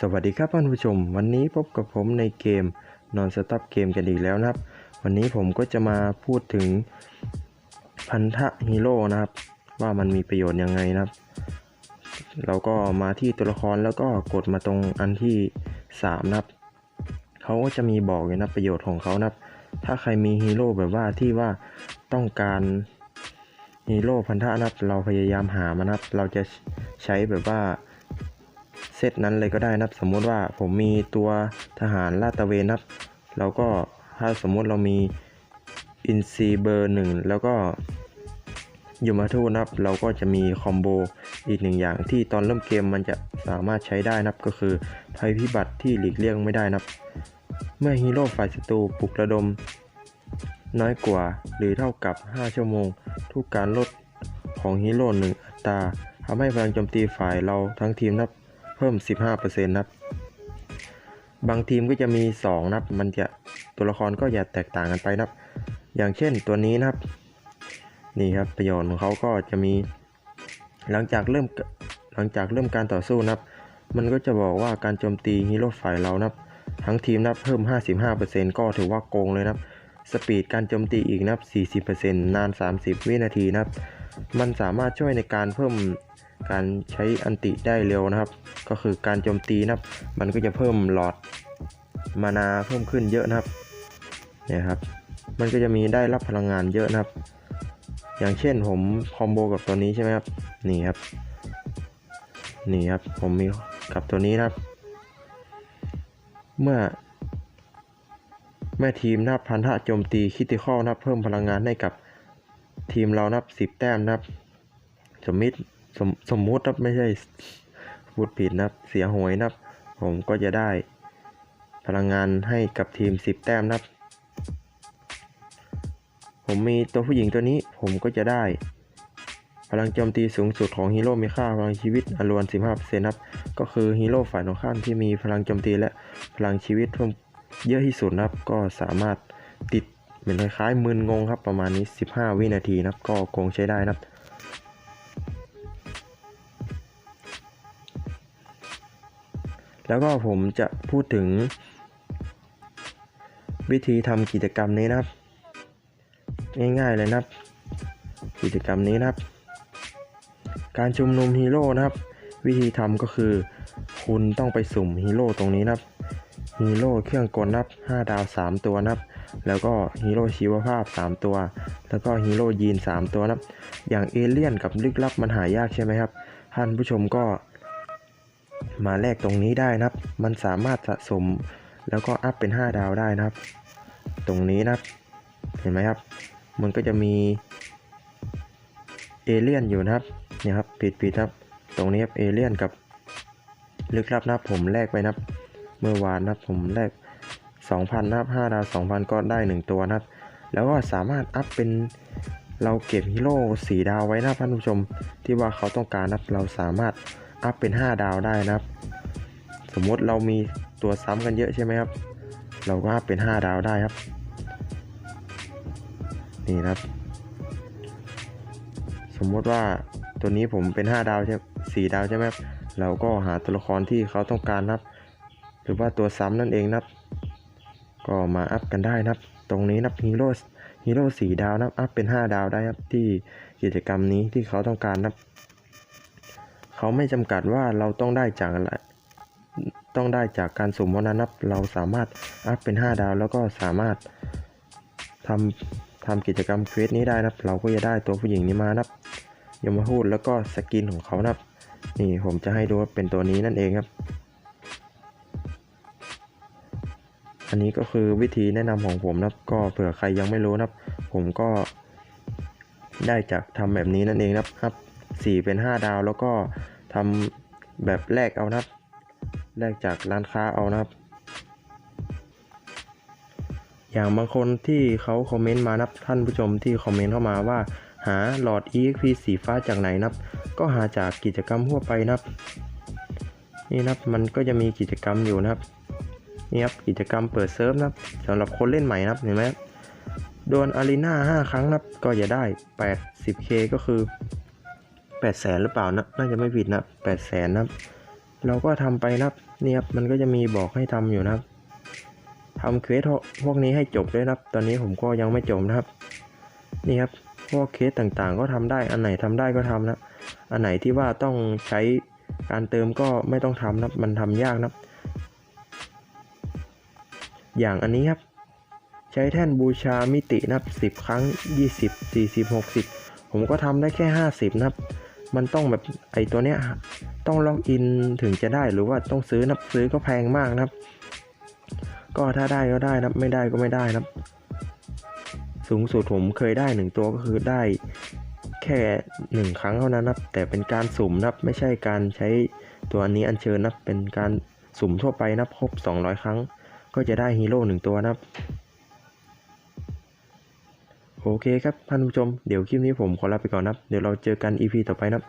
สวัสดีครับท่านผู้ชม วันนี้พบกับผมในเกมนอนสต็อปเกมกันอีกแล้วนะครับ วันนี้ผมก็จะมาพูดถึงพันธะฮีโร่นะครับ ว่ามันมีประโยชน์ยังไงนะครับ เราก็มาที่ตัวละครแล้วก็กดมาตรงอันที่3นะครับเขาก็จะมีบอกนะประโยชน์ของเขานะครับ ถ้าใครมีฮีโร่แบบว่าที่ว่าต้องการฮีโร่พันธะนะครับ เราพยายามหามานะครับ เราจะใช้แบบว่า เซตนั้นเลยก็ได้นะครับ สมมุติว่าผมมีตัวทหารลาดตระเวนนะครับเราก็ถ้าสมมุติเรามีอินซีเบอร์หนึ่งแล้วก็ยูมาทูนะครับ เราก็จะมีคอมโบอีกหนึ่งอย่างที่ตอนเริ่มเกมมันจะสามารถใช้ได้นะครับก็คือภัยพิบัติที่หลีกเลี่ยงไม่ได้นะครับ เมื่อฮีโร่ฝ่ายศัตรูปลุกระดม น้อยกว่าหรือเท่ากับ 5 ชั่วโมง ทุกการลดของฮีโร่หนึ่งอัตราทำให้พลังโจมตีฝ่ายเราทั้งทีมนับ เพิ่ม 15%นะครับ บางทีมก็จะมี 2 นะครับ มันจะตัวละครก็จะแตกต่างกันไปนะครับ อย่างเช่นตัวนี้นะครับ นี่ครับประโยชน์ของเขาก็จะมี หลังจากเริ่มหลังจากเริ่มการต่อสู้นะครับ มันก็จะบอกว่าการโจมตีฮีโร่ฝ่ายเรานับ ทั้งทีมนับเพิ่ม 55%ก็ถือว่าโกงเลยนะครับ สปีดการโจมตีอีกนับ 40%นาน 30 วินาทีนะครับ มันสามารถช่วยในการเพิ่ม การใช้อันติได้เร็วนะครับ ก็คือการโจมตีนะครับ มันก็จะเพิ่มหลอดมานาเพิ่มขึ้นเยอะนะครับเนี่ยครับ มันก็จะมีได้รับพลังงานเยอะนะครับ อย่างเช่นผมคอมโบกับตัวนี้ใช่ไหมครับนี่ครับนี่ครับผมมีกับตัวนี้นะครับ เมื่อเมื่อทีมนับพันธะโจมตีคิติคอลนับเพิ่มพลังงานให้กับทีมเรานับสิบแต้มนับ สมมิติ สมสมมุตินับไม่ใช่พูดผิดนับ เสียหวยนับ ผมก็จะได้พลังงานให้กับทีมสิบแต้มนับ ผมมีตัวผู้หญิงตัวนี้ผมก็จะได้ พลังโจมตีสูงสุดของฮีโร่มีค่าพลังชีวิตอรวน 15%นับ ก็คือฮีโร่ฝ่ายตรงข้ามที่มีพลังโจมตีและพลังชีวิตเพิ่มเยอะที่สุดนะครับ ก็สามารถติดเหมือนคล้ายๆมึนงงครับประมาณนี้ 15 วินาทีนะครับ ก็โกงใช้ได้นะครับ แล้วก็ผมจะพูดถึง วิธีทำกิจกรรมนี้นะครับ ง่ายๆเลยนะครับ กิจกรรมนี้นะครับ การชุมนุมฮีโร่นะครับ วิธีทำก็คือ คุณต้องไปสุ่มฮีโร่ตรงนี้นะครับฮีโร่เครื่องกลนับ 5 ดาว 3 ตัวนับ แล้วก็ฮีโร่ชีวภาพ 3 ตัว แล้วก็ฮีโร่ยีน 3 ตัวนับ อย่างเอเลี่ยนกับลึกลับมันหายากใช่ไหมครับ ท่านผู้ชมก็ มาแลกตรงนี้ได้นะครับ มันสามารถสะสมแล้วก็อัพเป็น 5 ดาวได้นะครับ ตรงนี้นะครับ เห็นไหมครับ มันก็จะมีเอเลี่ยนอยู่นะครับเนี่ยครับผิดผิดครับ ตรงนี้ครับเอเลี่ยนกับลึกลับนะครับผมแลกไปนะครับ เมื่อวานนะครับผมแลก2,000นะครับ5ดาว 2,000 ก็ได้ 1 ตัวนะครับ แล้วก็สามารถอัพเป็นเราเก็บฮีโร่สีดาวไว้นะท่านผู้ชมที่ว่าเขาต้องการนะครับเราสามารถ อัพเป็น 5 ดาวได้นะครับ สมมติเรามีตัวซ้ำกันเยอะใช่ไหมครับ เราก็อัพเป็น 5 ดาวได้ครับ นี่นะครับ สมมติว่าตัวนี้ผมเป็น 5 ดาวใช่สี่ดาวใช่ไหมครับ เราก็หาตัวละครที่เขาต้องการนะครับ หรือว่าตัวซ้ำนั่นเองนะครับ ก็มาอัพกันได้นะครับ ตรงนี้นะครับฮีโร่ฮีโร่สี่ดาวนะครับอัพเป็น 5 ดาวได้ครับที่กิจกรรมนี้ที่เขาต้องการนะครับ เขาไม่จำกัดว่าเราต้องได้จากอะไร ต้องได้จากการสุ่มเท่าะนั้นนับเราสามารถอัพเป็น 5 ดาว แล้วก็สามารถทำทำกิจกรรมเควสนี้ได้นะครับ เราก็จะได้ตัวผู้หญิงนี้มานะครับยมพูดแล้วก็สกินของเขานะครับ นี่ผมจะให้ดูว่าเป็นตัวนี้นั่นเองครับ อันนี้ก็คือวิธีแนะนำของผมนะครับ ก็เผื่อใครยังไม่รู้นะครับ ผมก็ได้จากทำแบบนี้นั่นเองนะครับ ครับสี่เป็น 5 ดาว แล้วก็ทำแบบแรกเอานะครับแลกจากร้านค้าเอานะครับ อย่างบางคนที่เขาคอมเมนต์มานับท่านผู้ชมที่คอมเมนต์เข้ามาว่า หาหลอด EXP สีฟ้าจากไหนนับ ก็หาจากกิจกรรมทั่วไปนับ นี่นับมันก็จะมีกิจกรรมอยู่นะครับนี่ครับกิจกรรมเปิดเซิร์ฟนะครับสำหรับคนเล่นใหม่นะครับเห็นไหมโดนอารีนา5ครั้งนับก็จะได้ 80k ก็คือ 8 0 0แสนหรือเปล่านะน่าจะไม่ผิดนะ8 0 0แสนนะเราก็ทำไปนะนี่ครับมันก็จะมีบอกให้ทำอยู่นะครับทำเควสพวกนี้ให้จบด้วยนะครับ ตอนนี้ผมก็ยังไม่จบนะครับ นี่ครับ พวกเคสต่างๆ ก็ทำได้ อันไหนทำได้ก็ทำนะ อันไหนที่ว่าต้องใช้การเติมก็ไม่ต้องทำนะ มันทำยากนะ อย่างอันนี้ครับ ใช้แท่นบูชามิตินะครับ10 ครั้ง 20 40 60 ผมก็ทำได้แค่ 50 นะครับ มันต้องแบบไอตัวเนี้ยต้องล็อกอินถึงจะได้หรือว่าต้องซื้อนับซื้อก็แพงมากนะครับ ก็ถ้าได้ก็ได้นะครับไม่ได้ก็ไม่ได้นะครับสูงสุดผมเคยได้หนึ่งตัวก็คือได้แค่หนึ่งครั้งเท่านั้นนะแต่เป็นการสุ่มนะไม่ใช่การใช้ตัวอันนี้อัญเชิญนะเป็นการสุ่มทั่วไปนะครบครบ200 ครั้ง ก็จะได้ฮีโร่หนึ่งตัวนะครับ โอเคครับท่านผู้ชมเดี๋ยวคลิปนี้ผมขอลาไปก่อนนะเดี๋ยวเราเจอกัน EP ต่อไปนะครับ